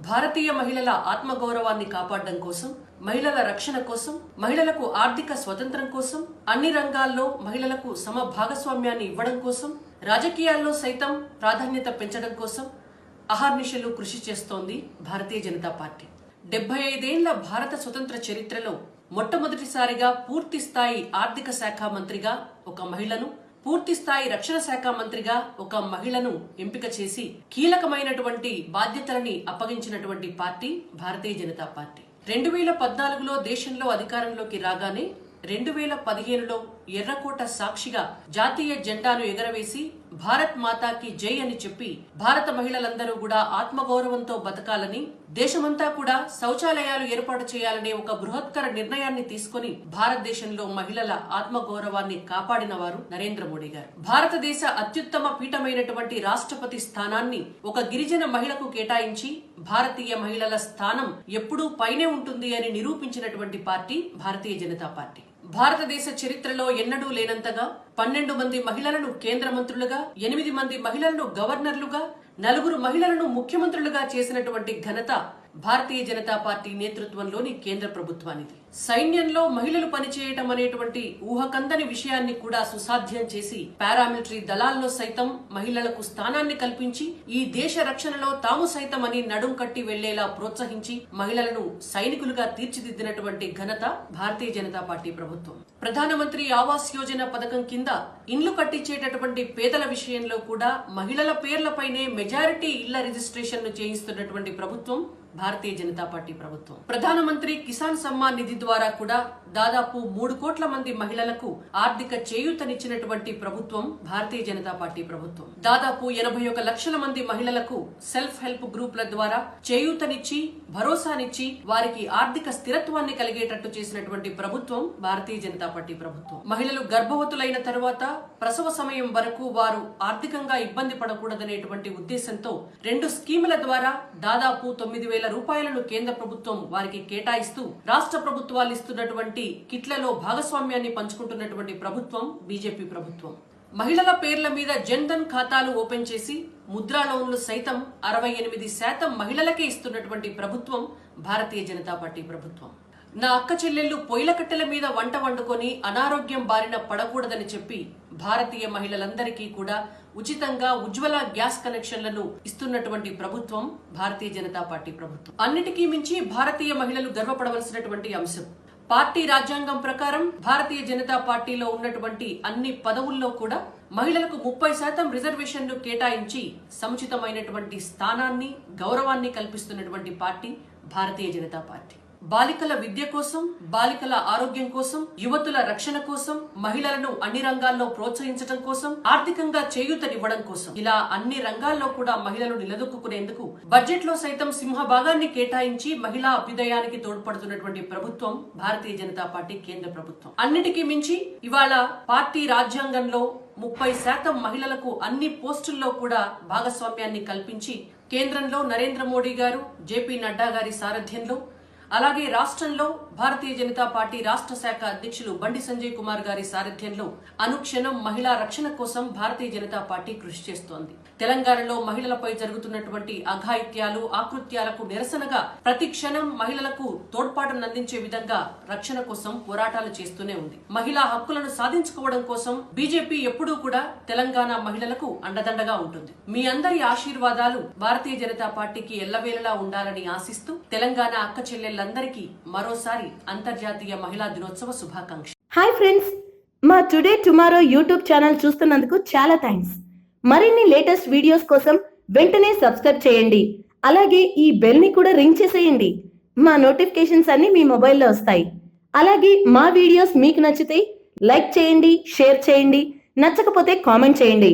భారతీయ మహిళల ఆత్మగౌరవాన్ని కాపాడడం కోసం మహిళల రక్షణ కోసం మహిళలకు ఆర్థిక స్వతంత్రం కోసం అన్ని రంగాల్లో మహిళలకు సమ భాగస్వామ్యాన్ని ఇవ్వడం కోసం రాజకీయాల్లో సైతం ప్రాధాన్యత పెంచడం కోసం అహర్నిశలు కృషి చేస్తోంది భారతీయ జనతా పార్టీ. డెబ్బై ఐదేళ్ళ భారత స్వతంత్ర చరిత్రలో మొట్టమొదటిసారిగా పూర్తి స్థాయి ఆర్థిక శాఖ మంత్రిగా ఒక మహిళను పూర్తి స్థాయి రక్షణ శాఖ మంత్రిగా ఒక మహిళను ఎంపిక చేసి కీలకమైనటువంటి బాధ్యతలని అప్పగించినటువంటి పార్టీ భారతీయ జనతా పార్టీ. రెండు వేల పద్నాలుగులో దేశంలో అధికారంలోకి రాగానే రెండు వేల పదిహేనులో ఎర్రకోట సాక్షిగా జాతీయ జెండాను ఎగరవేసి భారత్ మాతాకి జై అని చెప్పి భారత మహిళలందరూ కూడా ఆత్మగౌరవంతో బతకాలని దేశమంతా కూడా శౌచాలయాలు ఏర్పాటు చేయాలనే ఒక బృహత్కర నిర్ణయాన్ని తీసుకొని భారతదేశంలో మహిళల ఆత్మగౌరవాన్ని కాపాడిన వారు నరేంద్ర మోడీ గారు. భారతదేశ అత్యుత్తమ పీఠమైనటువంటి రాష్ట్రపతి స్థానాన్ని ఒక గిరిజన మహిళకు కేటాయించి భారతీయ మహిళల స్థానం ఎప్పుడూ పైనే ఉంటుంది అని నిరూపించినటువంటి పార్టీ భారతీయ జనతా పార్టీ. భారతదేశ చరిత్రలో ఎన్నడూ లేనంతగా పన్నెండు మంది మహిళలను కేంద్ర మంత్రులుగా ఎనిమిది మంది మహిళలను గవర్నర్లుగా నలుగురు మహిళలను ముఖ్యమంత్రులుగా చేసినటువంటి ఘనత భారతీయ జనతా పార్టీ నేతృత్వంలోని కేంద్ర ప్రభుత్వానిది. సైన్యంలో మహిళలు పనిచేయటం అనేటువంటి ఊహకందని విషయాన్ని కూడా సుసాధ్యం చేసి పారామిలిటరీ దళాల్లో సైతం మహిళలకు స్థానాన్ని కల్పించి ఈ దేశ రక్షణలో తాము సైతం అని నడుం కట్టి వెళ్ళేలా ప్రోత్సహించి మహిళలను సైనికులుగా తీర్చిదిద్దినటువంటి ఘనత భారతీయ జనతా పార్టీ ప్రభుత్వం. ప్రధానమంత్రి ఆవాస్ యోజన పథకం కింద ఇండ్లు కట్టించేటటువంటి పేదల విషయంలో కూడా మహిళల పేర్లపైనే మెజారిటీ ఇళ్ళ రిజిస్ట్రేషన్ను చేయిస్తున్నటువంటి ప్రభుత్వం భారతీయ జనతా పార్టీ ప్రభుత్వం. ప్రధానమంత్రి కిసాన్ సమ్మాన్ నిధి ద్వారా కూడా దాదాపు మూడు కోట్ల మంది మహిళలకు ఆర్థిక చేయూతనిచ్చినటువంటి ప్రభుత్వం భారతీయ జనతా పార్టీ ప్రభుత్వం. దాదాపు ఎనభై ఒక లక్షల మంది మహిళలకు సెల్ఫ్ హెల్ప్ గ్రూపుల ద్వారా చేయూతనిచ్చి భరోసానిచ్చి వారికి ఆర్థిక స్థిరత్వాన్ని కలిగేటట్టు చేసినటువంటి ప్రభుత్వం భారతీయ జనతా పార్టీ ప్రభుత్వం. మహిళలు గర్భవతులైన తరువాత ప్రసవ సమయం వరకు వారు ఆర్థికంగా ఇబ్బంది పడకూడదనేటువంటి ఉద్దేశంతో రెండు స్కీముల ద్వారా దాదాపు తొమ్మిది వేల రూపాయలను కేంద్ర ప్రభుత్వం వారికి కేటాయిస్తూ రాష్ట్ర ప్రభుత్వాలు ఇస్తున్నటువంటి కిట్లలో భాగస్వామ్యాన్ని పంచుకుంటున్నటువంటి ప్రభుత్వం బీజేపీ ప్రభుత్వం. మహిళల పేర్ల మీద జన్ధన్ ఖాతాలు ఓపెన్ చేసి ముద్రా లోన్లు సైతం అరవై ఎనిమిది శాతం మహిళలకే ఇస్తున్నటువంటి ప్రభుత్వం భారతీయ జనతా పార్టీ ప్రభుత్వం. నా అక్క చెల్లెళ్ళు పొయ్యిల కట్టెల మీద వంట వండుకొని అనారోగ్యం బారిన పడకూడదని చెప్పి భారతీయ మహిళలందరికీ కూడా ఉచితంగా ఉజ్వల గ్యాస్ కనెక్షన్లను ఇస్తున్నటువంటి ప్రభుత్వం భారతీయ జనతా పార్టీ ప్రభుత్వం. అన్నిటికీ మించి భారతీయ మహిళలు గర్వపడవలసినటువంటి అంశం. పార్టీ రాజ్యాంగం ప్రకారం భారతీయ జనతా పార్టీలో ఉన్నటువంటి అన్ని పదవుల్లో కూడా మహిళలకు ముప్పై శాతం రిజర్వేషన్లు కేటాయించి సముచితమైనటువంటి స్థానాన్ని గౌరవాన్ని కల్పిస్తున్నటువంటి పార్టీ భారతీయ జనతా పార్టీ. బాలికల విద్య కోసం బాలికల ఆరోగ్యం కోసం యువతుల రక్షణ కోసం మహిళలను అన్ని రంగాల్లో ప్రోత్సహించడం కోసం ఆర్థికంగా చేయూతనివ్వడం కోసం. ఇలా అన్ని రంగాల్లో కూడా మహిళలు నిలదొక్కునేందుకు బడ్జెట్లో సైతం సింహభాగాన్ని కేటాయించి మహిళా అభ్యుదయానికి తోడ్పడుతున్నటువంటి ప్రభుత్వం భారతీయ జనతా పార్టీ కేంద్ర ప్రభుత్వం. అన్నిటికీ మించి ఇవాళ పార్టీ రాజ్యాంగంలో ముప్పై శాతం మహిళలకు అన్ని పోస్టుల్లో కూడా భాగస్వామ్యాన్ని కల్పించి కేంద్రంలో నరేంద్ర మోడీ గారు జేపీ నడ్డా గారి సారథ్యంలో అలాగే రాష్ట్రంలో భారతీయ జనతా పార్టీ రాష్ట్ర శాఖ అధ్యక్షులు బండి సంజయ్ కుమార్ గారి సారథ్యంలో అనుక్షణం మహిళా రక్షణ కోసం భారతీయ జనతా పార్టీ కృషి చేస్తోంది. తెలంగాణలో మహిళలపై జరుగుతున్నటువంటి అఘాయిత్యాలు ఆకృత్యాలకు నిరసనగా ప్రతి క్షణం మహిళలకు తోడ్పాటును అందించే విధంగా రక్షణ కోసం పోరాటాలు చేస్తూనే ఉంది. మహిళా హక్కులను సాధించుకోవడం కోసం బీజేపీ ఎప్పుడూ కూడా తెలంగాణ మహిళలకు అండదండగా ఉంటుంది. మీ అందరి ఆశీర్వాదాలు భారతీయ జనతా పార్టీకి ఎల్లవేళలా ఉండాలని ఆశిస్తూ తెలంగాణ అక్క చెల్లెళ్ళందరికీ మరోసారి అంతర్జాతీయ మహిళా దినోత్సవ శుభాకాంక్ష హాయ్ ఫ్రెండ్స్ మా టుడే టుమారో యూట్యూబ్ ఛానల్ చూస్తున్నందుకు చాలా థ్యాంక్స్ మరిన్ని లేటెస్ట్ వీడియోస్ కోసం వెంటనే సబ్స్క్రైబ్ చేయండి. అలాగే ఈ బెల్ని కూడా రింగ్ చేసేయండి. మా నోటిఫికేషన్స్ అన్ని మీ మొబైల్లో వస్తాయి. అలాగే మా వీడియోస్ మీకు నచ్చితే లైక్ చేయండి షేర్ చేయండి నచ్చకపోతే కామెంట్ చేయండి.